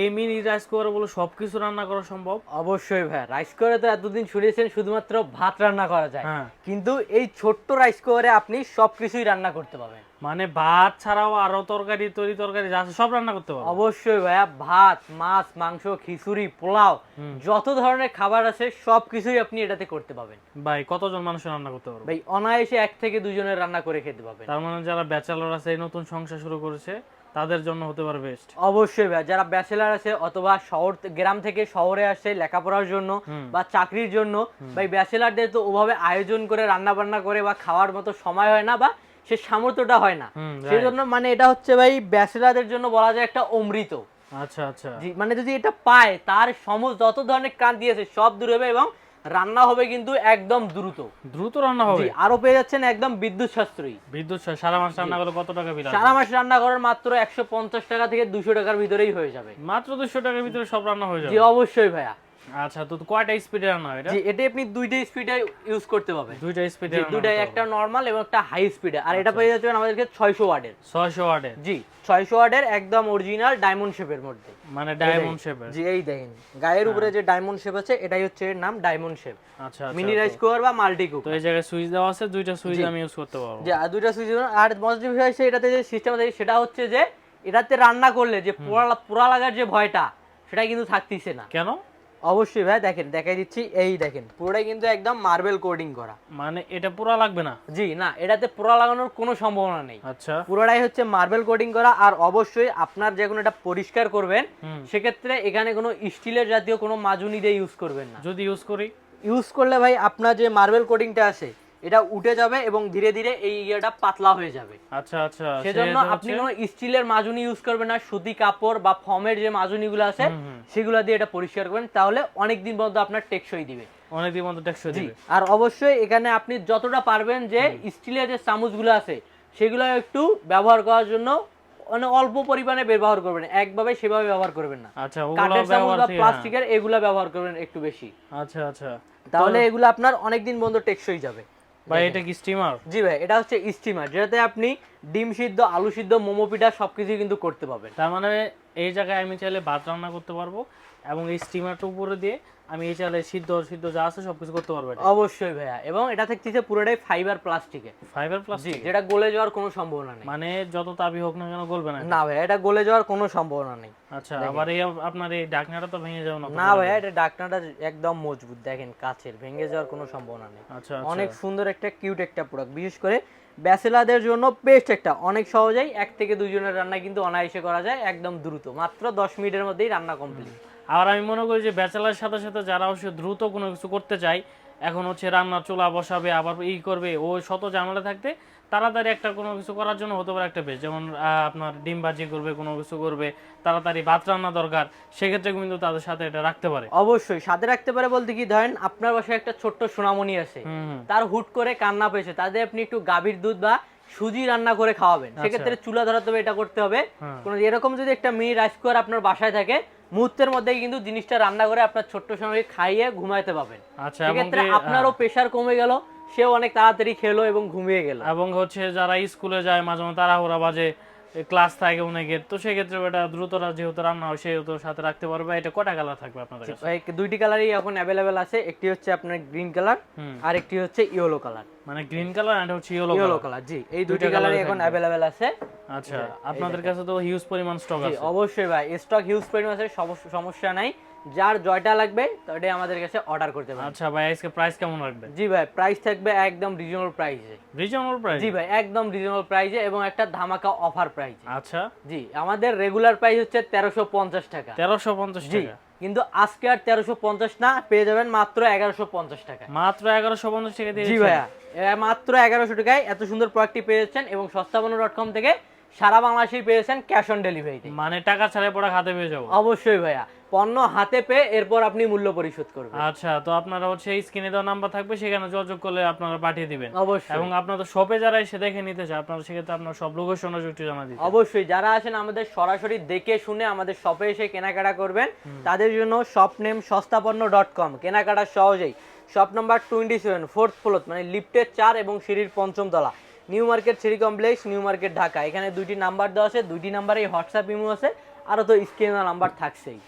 এই mini rice cooker বলে সবকিছু রান্না করা সম্ভব? অবশ্যই ভাই রাইস কুকারে তো এতদিন শুনেছেন শুধুমাত্র ভাত রান্না করা যায়। হ্যাঁ। কিন্তু এই ছোট্ট রাইস কুকারে আপনি সবকিছুই রান্না করতে পারবেন। মানে ভাত ছাড়াও আরও তরকারি তরি তরকারি যা সব রান্না করতে পারব অবশ্যই ভাইয়া। ভাত মাছ মাংস খিচুড়ি পোলাও যত ধরনের খাবার আছে সবকিছুই আপনি এটাতে করতে পারবেন। ভাই কতজন মানুষ রান্না করতে পারব? ভাই অনায়াসে এক থেকে দুজনের রান্না করে খেতে পাবেন তার মানে যারা ব্যাচেলর আছে নতুন সংসার শুরু করেছে তাদের জন্য হতে পারে বেস্ট অবশ্যই ভাই যারা ব্যাচেলার আছে অথবা শহর গ্রাম থেকে শহরে আসে লেখাপড়ার জন্য বা চাকরির জন্য ভাই ব্যাচেলারদের তো ওভাবে আয়োজন করে রান্না বান্না করে বা খাওয়ার মতো সময় হয় না বা সে সামর্থ্যটা হয় না। সেই জন্য মানে এটা হচ্ছে ভাই ব্যাচেলারদের জন্য বলা যায় একটা অমৃত। আচ্ছা আচ্ছা। মানে যদি এটা পায় তার সমস্ত যত ধরনের কান দিয়েছে সব দূর হবে এবং রান্না হবে কিন্তু একদম দ্রুত। দ্রুত রান্না হবে? আরও পেয়ে যাচ্ছেন একদম বিদ্যুৎ সাশ্রয়ী। বিদ্যুৎ সারা মাস রান্না করলে কত টাকা বিল? সারা মাস রান্না করার মাত্র একশো পঞ্চাশ টাকা থেকে দুশো টাকার ভিতরেই হয়ে যাবে। মাত্র দুশো টাকার ভিতরে সব রান্না হয়ে জি যাবে অবশ্যই ভাইয়া। আচ্ছা তো কয়টা স্পিডে রান্না হয় এটা? জি এটা আপনি দুইটা স্পিডে ইউজ করতে পারবেন। দুইটা স্পিডে জি দুইটাই একটা নর্মাল এবং একটা হাই স্পিডে আর আচ্ছা। এটা পেয়ে যাচ্ছেন আমাদেরকে ছয়শো ওয়ার্ডের। ছয়শো ওয়াটে জি ছয়শো ওয়ার্ডের একদম অরিজিনাল ডায়মন্ড শেপের মধ্যে। মানে ডায়মন্ড শেপের জি এই দেখেন। গায়ের উপরে যে ডায়মন্ড শেপ আছে এটাই হচ্ছে এর নাম ডায়মন্ড শেপ আচ্ছা আচ্ছা মিনি রাইস কুকার বা মাল্টি তো এই জায়গায় সুইচ দেওয়া আছে দুইটা সুইচ আমি ইউজ করতে পারব। যে আর দুইটা সুইচ আর মজার বিষয় হচ্ছে এটাতে যে সিস্টেম আছে সেটা হচ্ছে যে এটাতে রান্না করলে যে পোড়া পোড়া লাগার যে ভয়টা সেটা কিন্তু থাকতিছে না। কেন? অবশ্যই ভাই দেখেন দেখাই দিচ্ছি। এই দেখেন পুরোটাই কিন্তু একদম মার্বেল কোডিং করা। মানে এটা পুরা লাগবে না? জি না এটাতে পুরো লাগানোর কোনো সম্ভাবনা নেই। আচ্ছা। পুরোটাই হচ্ছে মার্বেল কোডিং করা আর অবশ্যই আপনার যখন এটা পরিষ্কার করবেন। সেক্ষেত্রে এখানে কোনো স্টিলের জাতীয় কোনো মাজুনি দিয়ে ইউজ করবেন না। যদি ইউজ করি? ইউজ করলে ভাই আপনার যে মার্বেল কোডিংটা আছে এটা উঠে যাবে এবং ধীরে ধীরে এই ইয়েটা পাতলা হয়ে যাবে। আচ্ছা আচ্ছা সেজন্য আপনি কোনো স্টিলের মাজুনি ইউজ করবেন না সুতি কাপড় বা ফর্মের যে মাজুনিগুলো আছে সেগুলো দিয়ে এটা পরিষ্কার করবেন তাহলে অনেক দিন পর্যন্ত আপনার টেকসই দিবে। অনেকদিন মতো টেকসই দিবে। আর অবশ্যই এখানে আপনি যতটা পারবেন যে স্টিলের যে চামচগুলো আছে সেগুলো একটু ব্যবহার করার জন্য মানে অল্প পরিমাণে ব্যবহার করবেন একভাবে সেভাবে ব্যবহার করবেন না। আচ্ছা ওগুলো কাঠের চামচ বা প্লাস্টিকের এগুলা ব্যবহার করবেন একটু বেশি। আচ্ছা আচ্ছা। তাহলে এগুলো আপনার অনেক দিন পর্যন্ত টেকসই যাবে। ভাই এটা কি স্টিমার জি ভাই এটা হচ্ছে স্টিমার যেটাতে আপনি ডিম সিদ্ধ আলু সিদ্ধ মোমো পিঠা সবকিছু কিন্তু করতে পারবেন। তার মানে এই জায়গায় আমি চাইলে ভাত রান্না করতে পারব এবং এই স্টিমারটা উপরে দিয়ে আমি এই চাইলে সিদ্ধ সিদ্ধ যা আছে সবকিছু করতে পারব অবশ্যই ভাইয়া। এবং এটা থাকতেছে পুরোটাই ফাইবার প্লাস্টিকে ফাইবার প্লাস্টিক যেটা গলে যাওয়ার কোনো সম্ভাবনা নেই। মানে যত তাবি হোক না কেন গলবে না না ভাইয়া এটা গলে যাওয়ার কোনো সম্ভাবনা নেই। আচ্ছা আবার এই আপনার এই ডাকনাটা তো ভেঙে যাবে না না ভাইয়া এটা ডাকনাটা একদম মজবুত। দেখেন কাছের ভেঙে যাওয়ার কোনো সম্ভাবনা নেই। আচ্ছা অনেক সুন্দর একটা কিউট একটা প্রোডাক্ট বিশেষ করে ব্যাচেলারদের জন্য বেস্ট একটা। অনেক সহজেই এক থেকে দুজনের রান্না কিন্তু অনায়াসে করা যায়, একদম দ্রুত। মাত্র দশ মিনিটের মধ্যেই রান্না কমপ্লিট আর আমি মনে করি যে ব্যাচেলার সাথে সাথে যারা অবশ্যই দ্রুত কোনো কিছু করতে চায় এখন হচ্ছে রান্নার চুলা বসাবে আবার ই করবে ও শত জানালা থাকতে তাড়াতাড়ি একটা কোনো কিছু করার জন্য হতে পারে একটা বেশ যেমন আপনার ডিম বাজি করবে কোনো কিছু করবে তাড়াতাড়ি ভাত রান্না দরকার সেক্ষেত্রে কিন্তু তাদের সাথে এটা রাখতে পারে। অবশ্যই সাথে রাখতে পারে বলতে কি ধরেন আপনার বাসায় একটা ছোট্ট সোনামণি আছে তার হুট করে কান্না পেয়েছে তাদের আপনি একটু গাভীর দুধ বা সুজি রান্না করে খাওয়াবেন। সেক্ষেত্রে চুলা ধরাতে হবে এটা করতে হবে। আচ্ছা। হ্যাঁ। কোনো এরকম যদি একটা মিনি রাইস কুকার আপনার বাসায় থাকে মুহূর্তের মধ্যে কিন্তু জিনিসটা রান্না করে আপনার ছোট্ট সময় খাইয়ে ঘুমাইতে পাবেন আচ্ছা সেক্ষেত্রে আপনারও প্রেশার কমে গেল সেও অনেক তাড়াতাড়ি খেলো এবং ঘুমিয়ে গেল। এবং হচ্ছে যারা স্কুলে যায় মাঝে মাঝে তাড়াহুড়া বাজে ক্লাস থাকে অনেকের। তো সেক্ষেত্রে এটা দ্রুতরা যেহেতু রান্না হয় সেহেতু সাথে রাখতে পারবে। এটা কটা কালার থাকবে আপনাদের কাছে? দুইটি কালারই এখন অ্যাভেলেবেল আছে। একটি হচ্ছে আপনার গ্রিন কালার আর একটি হচ্ছে ইয়েলো কালার মানে গ্রিন কালার এন্ড হচ্ছে ইয়েলো ইয়েলো কালার জি। এই দুইটি কালারই এখন। অ্যাভেলেবেল আছে। আচ্ছা আপনাদের কাছে তো হিউজ পরিমাণ স্টক আছে। অবশ্যই ভাই স্টক হিউজ পরিমাণ আছে সমস্যা নাই। যার জয়টা লাগবে ওটাই আমাদের কাছে অর্ডার করতে পারেন আচ্ছা ভাই আজকে প্রাইস কেমন রাখবেন জি ভাই প্রাইস থাকবে একদম রিজনেবল প্রাইসে রিজনেবল প্রাইস জি ভাই একদম রিজনেবল প্রাইসে এবং একটা ধামাকা অফার প্রাইসে আচ্ছা। জি আমাদের রেগুলার প্রাইস হচ্ছে তেরোশো পঞ্চাশ টাকা। তেরোশো পঞ্চাশ জি টাকা। কিন্তু আজকে আর তেরোশো পঞ্চাশ না পেয়ে যাবেন মাত্র এগারোশো পঞ্চাশ টাকা মাত্র এগারোশো পঞ্চাশ টাকা দিয়ে জি ভাইয়া মাত্র এগারোশো টাকায় এত সুন্দর প্রোডাক্টটি পেয়ে যাচ্ছেন এবং সস্তাবন ডট কম থেকে সারা বাংলাদেশেই পেয়েছেন ক্যাশ অন ডেলিভারিতে মানে টাকা ছাড়াই পড়া খাতে পেয়ে যাব? অবশ্যই ভাইয়া। পণ্য হাতে পেয়ে এরপর আপনি মূল্য পরিশোধ করবেন। আচ্ছা তো আপনারা হচ্ছে স্ক্রিনে দেওয়া নাম্বার থাকবে সেখানে যোগাযোগ করলে আপনারা পাঠিয়ে দিবেন। অবশ্যই। এবং আপনাদের শপে যারা এসে দেখে নিতে চায় আপনারা সেক্ষেত্রে আপনার সব লোকেশন একটু জানা দিতে অবশ্যই যারা আছেন আমাদের সরাসরি দেখে শুনে আমাদের শপে এসে কেনাকাটা করবেন তাদের জন্য শপ নেম সস্তাপন্ন ডট কম কেনাকাটা সহজেই। Shop number twenty seven fourth floor মানে লিফটের চার এবং সিঁড়ির পঞ্চম তলা। New market city complex new market Dhaka. এখানে দুইটি নাম্বার দেওয়া আছে, দুইটি নাম্বারে হোয়াটসঅ্যাপ ইমো আছে, আরও তো স্ক্রিনের নাম্বার থাকছেই।